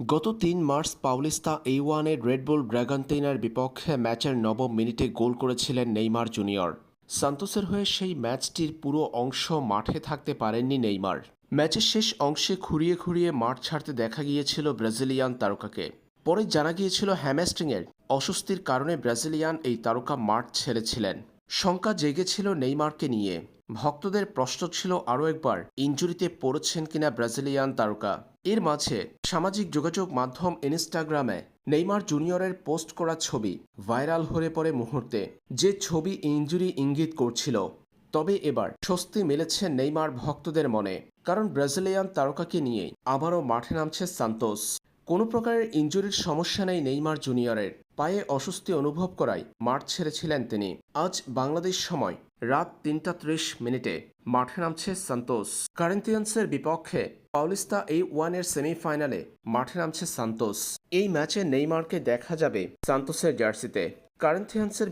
গত তিন March Paulista এই ওয়ানের রেডবুল ব্র্যাগান্তিনার বিপক্ষে ম্যাচের নবম মিনিটে গোল করেছিলেন নেইমার জুনিয়র। সান্তোসের হয়ে সেই ম্যাচটির পুরো অংশ মাঠে থাকতে পারেননি নেইমার। ম্যাচের শেষ অংশে খুঁড়িয়ে খুঁড়িয়ে মাঠ ছাড়তে দেখা গিয়েছিল ব্রাজিলিয়ান তারকাকে। পরে জানা গিয়েছিল হ্যামেস্ট্রিংয়ের অস্বস্তির কারণে ব্রাজিলিয়ান এই তারকা মাঠ ছেড়েছিলেন। শঙ্কা জেগেছিল নেইমারকে নিয়ে। ভক্তদের প্রশ্ন ছিল আরও একবার, ইঞ্জুরিতে পড়েছেন কিনা ব্রাজিলিয়ান তারকা? এর মাঝে সামাজিক যোগাযোগ মাধ্যম ইনস্টাগ্রামে নেইমার জুনিয়রের পোস্ট করা ছবি ভাইরাল হয়ে পড়ে মুহূর্তে। যে ছবি ইঞ্জুরি ইঙ্গিত করছিল। তবে এবার স্বস্তি মিলেছে নেইমার ভক্তদের মনে, কারণ ব্রাজিলিয়ান তারকাকে নিয়ে আবারও মাঠে নামছে সান্তোস। কোনো প্রকারের ইঞ্জুরির সমস্যা নেই নেইমার জুনিয়রের। পায়ে অস্বস্তি অনুভব করায় মাঠ ছেড়েছিলেন তিনি। আজ বাংলাদেশ সময়, রাত তিনটা ত্রিশ মিনিটে। মাঠে নামছে সান্তোস। কারেন্থিয়ান্সের বিপক্ষে পাউলিস্তা এই ওয়ানের সেমিফাইনালে মাঠে নামছে সান্তোস। এই ম্যাচে নেইমারকে দেখা যাবে সান্তোসের জার্সিতে। কারেন্থিয়ান্সের